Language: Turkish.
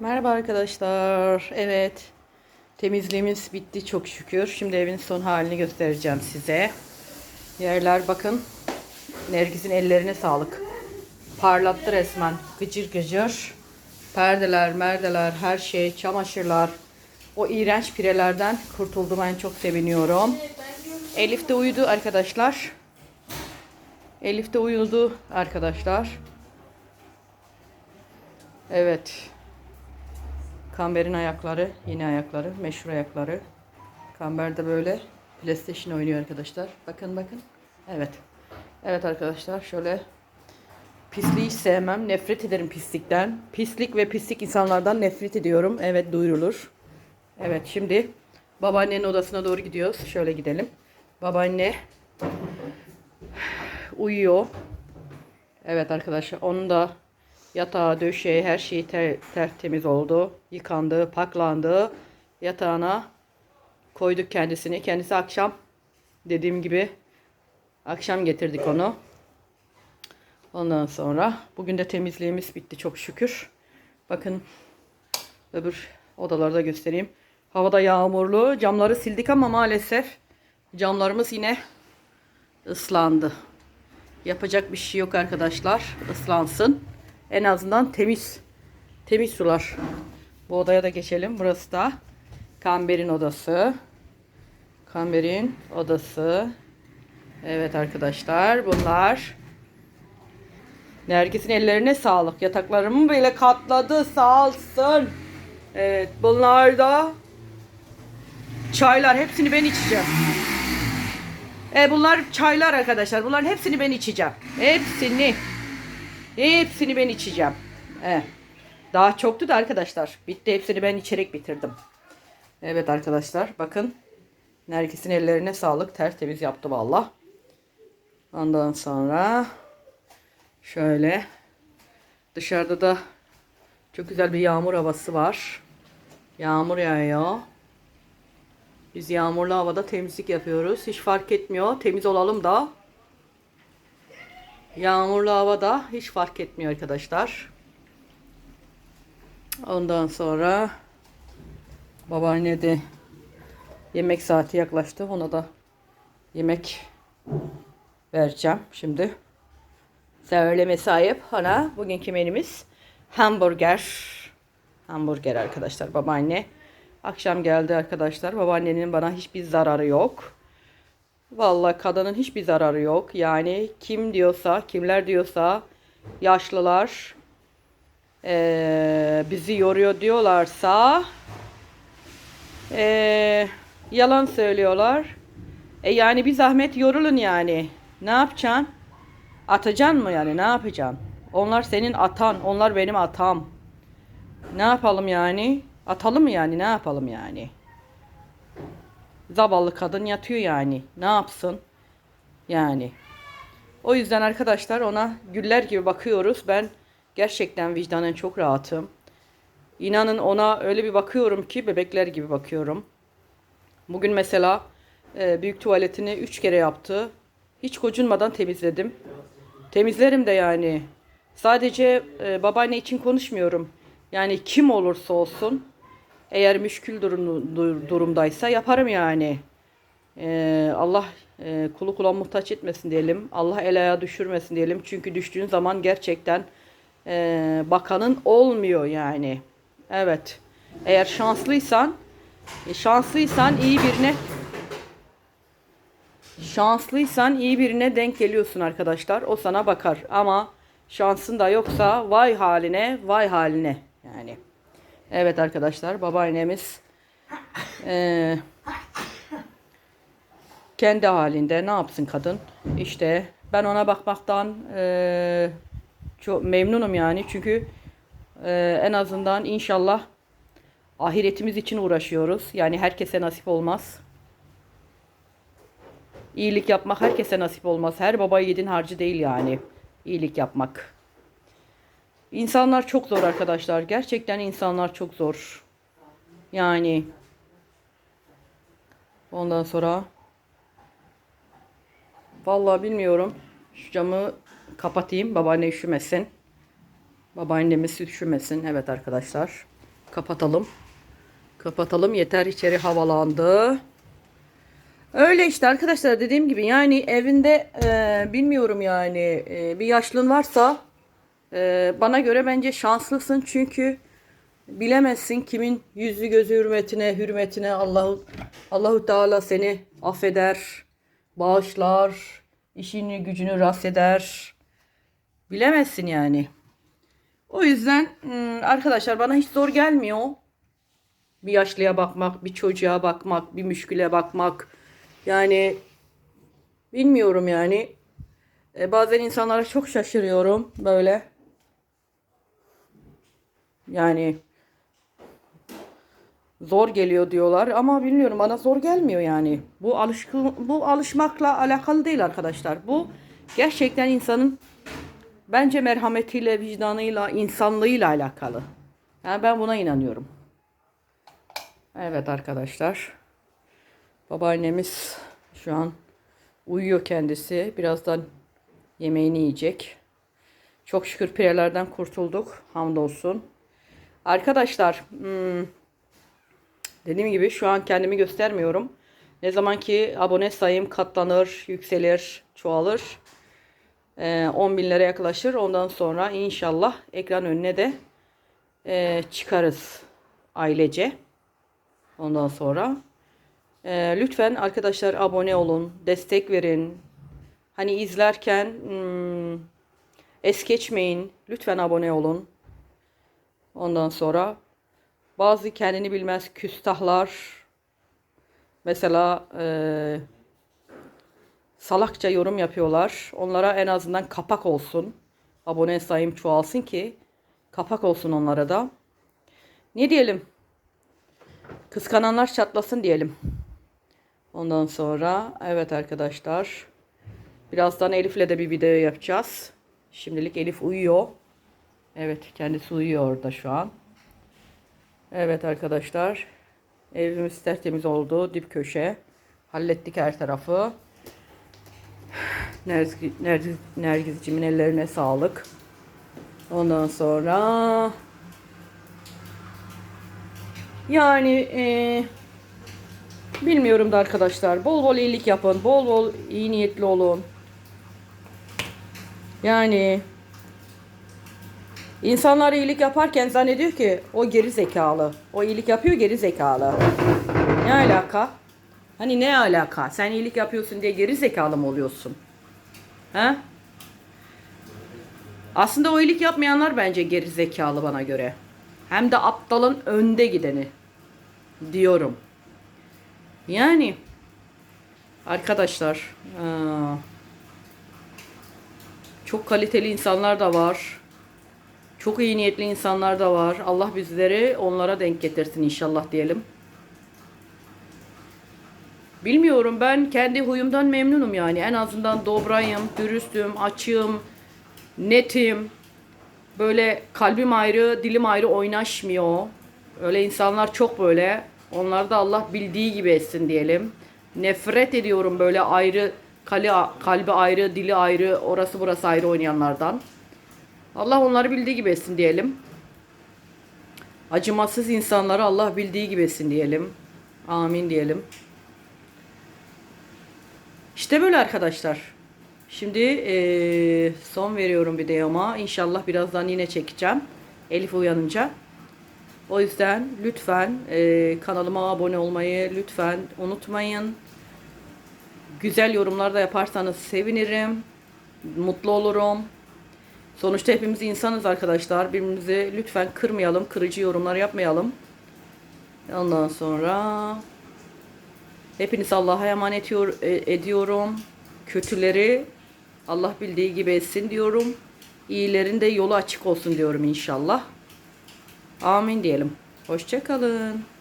Merhaba arkadaşlar. Evet. Temizliğimiz bitti çok şükür. Şimdi evin son halini göstereceğim size. Yerler bakın. Nergis'in ellerine sağlık. Parlattı resmen. Gıcır gıcır. Perdeler, merdeler, her şey, çamaşırlar. O iğrenç pirelerden kurtuldum. Ben çok seviniyorum. Elif de uyudu arkadaşlar. Elif de uyudu arkadaşlar. Evet. Kamber'in ayakları, yeni ayakları, meşhur ayakları. Kamber de böyle PlayStation oynuyor arkadaşlar. Bakın bakın. Evet. Evet arkadaşlar şöyle pisliği hiç sevmem. Nefret ederim pislikten. Pislik ve pislik insanlardan nefret ediyorum. Evet duyurulur. Evet şimdi babaannenin odasına doğru gidiyoruz. Şöyle gidelim. Babaanne uyuyor. Evet arkadaşlar onun da yatağı, döşeği, her şeyi ter, tertemiz oldu. Yıkandı, paklandı. Yatağına koyduk kendisini. Kendisi akşam dediğim gibi akşam getirdik onu. Ondan sonra bugün de temizliğimiz bitti çok şükür. Bakın öbür odalarda göstereyim. Havada yağmurlu. Camları sildik ama maalesef camlarımız yine ıslandı. Yapacak bir şey yok arkadaşlar. Islansın. En azından temiz. Temiz sular. Bu odaya da geçelim. Burası da Kamber'in odası. Kamber'in odası. Evet arkadaşlar bunlar. Nergis'in ellerine sağlık. Yataklarımı bile katladı sağ olsun. Evet bunlar da çaylar. Hepsini ben içeceğim. E bunlar çaylar arkadaşlar. Bunların hepsini ben içeceğim. Hepsini. Hepsini ben içeceğim. E. Daha çoktu da arkadaşlar. Bitti. Hepsini ben içerek bitirdim. Evet arkadaşlar. Bakın. Nergis'in ellerine sağlık. Tertemiz yaptı valla. Ondan sonra şöyle dışarıda da çok güzel bir yağmur havası var. Yağmur yağıyor. Biz yağmurlu havada temizlik yapıyoruz. Hiç fark etmiyor. Temiz olalım da. Yağmurlu havada hiç fark etmiyor arkadaşlar. Ondan sonra babaanne de yemek saati yaklaştı. Ona da yemek vereceğim şimdi. Söyleme sahip ona bugünkü menümüz hamburger. Hamburger arkadaşlar babaanne. Akşam geldi arkadaşlar. Babaannenin bana hiçbir zararı yok. Vallahi kadının hiçbir zararı yok. Yani kim diyorsa, kimler diyorsa yaşlılar eee, bizi yoruyor diyorlarsa eee, yalan söylüyorlar. E yani bir zahmet yorulun yani. Ne yapacaksın? Atacaksın mı yani? Ne yapacaksın? Onlar senin atan, onlar benim atam. Ne yapalım yani? Atalım mı yani? Ne yapalım yani? Zavallı kadın yatıyor yani. Ne yapsın? Yani. O yüzden arkadaşlar ona güller gibi bakıyoruz. Ben gerçekten vicdanen çok rahatım. İnanın ona öyle bir bakıyorum ki bebekler gibi bakıyorum. Bugün mesela e, büyük tuvaletini üç kere yaptı. Hiç gocunmadan temizledim. Temizlerim de yani. Sadece e, babaanne için konuşmuyorum. Yani kim olursa olsun eğer müşkül durum, dur- durumdaysa yaparım yani. E, Allah e, kulu kula muhtaç etmesin diyelim. Allah el ayağı düşürmesin diyelim. Çünkü düştüğün zaman gerçekten e, bakanın olmuyor yani. Evet. Eğer şanslıysan e, şanslıysan iyi birine Şanslıysan iyi birine denk geliyorsun arkadaşlar. O sana bakar. Ama şansın da yoksa vay haline, vay haline. Evet arkadaşlar babaannemiz eee, kendi halinde ne yapsın kadın? İşte ben ona bakmaktan eee, çok memnunum yani. Çünkü eee, en azından inşallah ahiretimiz için uğraşıyoruz. Yani herkese nasip olmaz. İyilik yapmak herkese nasip olmaz. Her baba yiğidin harcı değil yani. İyilik yapmak. İnsanlar çok zor arkadaşlar. Gerçekten insanlar çok zor. Yani ondan sonra vallahi bilmiyorum. Şu camı kapatayım. Babaanne üşümesin. Babaannemiz üşümesin. Evet arkadaşlar. Kapatalım. Kapatalım. Yeter içeri havalandı. Öyle işte arkadaşlar dediğim gibi yani evinde e, bilmiyorum yani e, bir yaşlın varsa e, bana göre bence şanslısın çünkü bilemezsin kimin yüzü gözü hürmetine hürmetine Allahu Allahu Teala seni affeder, bağışlar, işini gücünü rast eder. Bilemezsin yani. O yüzden ım, arkadaşlar bana hiç zor gelmiyor. Bir yaşlıya bakmak, bir çocuğa bakmak, bir müşküle bakmak. Yani bilmiyorum yani. E, bazen insanlara çok şaşırıyorum böyle. Yani zor geliyor diyorlar ama bilmiyorum bana zor gelmiyor yani. Bu alışkın bu alışmakla alakalı değil arkadaşlar. Bu gerçekten insanın bence merhametiyle, vicdanıyla, insanlığıyla alakalı. Yani ben buna inanıyorum. Evet arkadaşlar. Babaannemiz şu an uyuyor kendisi. Birazdan yemeğini yiyecek. Çok şükür pirelerden kurtulduk. Hamdolsun. Arkadaşlar hmm, dediğim gibi şu an kendimi göstermiyorum. Ne zaman ki abone sayım katlanır, yükselir, çoğalır. Ee, 10 binlere yaklaşır. Ondan sonra inşallah ekran önüne de e, çıkarız ailece. Ondan sonra ee, lütfen arkadaşlar abone olun, destek verin. Hani izlerken hmm, es geçmeyin. Lütfen abone olun. Ondan sonra bazı kendini bilmez küstahlar mesela e, salakça yorum yapıyorlar. Onlara en azından kapak olsun. Abone sayım çoğalsın ki kapak olsun onlara da. Ne diyelim? Kıskananlar çatlasın diyelim. Ondan sonra evet arkadaşlar. Birazdan Elif'le de bir video yapacağız. Şimdilik Elif uyuyor. Evet kendisi uyuyor orada şu an. Evet arkadaşlar. Evimiz tertemiz oldu. Dip köşe. Hallettik her tarafı. Nergiz, Nergiz, Nergizcimin ellerine sağlık. Ondan sonra yani eee Bilmiyorum da arkadaşlar. Bol bol iyilik yapın. Bol bol iyi niyetli olun. Yani insanlar iyilik yaparken zannediyor ki o geri zekalı. O iyilik yapıyor geri zekalı. Ne alaka? Hani ne alaka? Sen iyilik yapıyorsun diye geri zekalı mı oluyorsun? He? Aslında o iyilik yapmayanlar bence geri zekalı bana göre. Hem de aptalın önde gideni diyorum. Yani arkadaşlar aa, çok kaliteli insanlar da var. Çok iyi niyetli insanlar da var. Allah bizleri onlara denk getirsin inşallah diyelim. Bilmiyorum ben kendi huyumdan memnunum yani. En azından dobrayım, dürüstüm, açığım, netim. Böyle kalbim ayrı, dilim ayrı oynaşmıyor. Öyle insanlar çok böyle. Onları da Allah bildiği gibi etsin diyelim. Nefret ediyorum böyle ayrı kalbi ayrı, dili ayrı, orası burası ayrı oynayanlardan. Allah onları bildiği gibi etsin diyelim. Acımasız insanları Allah bildiği gibi etsin diyelim. Amin diyelim. İşte böyle arkadaşlar. Şimdi eee, son veriyorum videoma. İnşallah birazdan yine çekeceğim. Elif uyanınca. O yüzden lütfen e, kanalıma abone olmayı lütfen unutmayın. Güzel yorumlar da yaparsanız sevinirim. Mutlu olurum. Sonuçta hepimiz insanız arkadaşlar. Birbirimizi lütfen kırmayalım. Kırıcı yorumlar yapmayalım. Ondan sonra hepiniz Allah'a emanet e, ediyorum. Kötüleri Allah bildiği gibi etsin diyorum. İyilerin de yolu açık olsun diyorum inşallah. Amin diyelim. Hoşçakalın.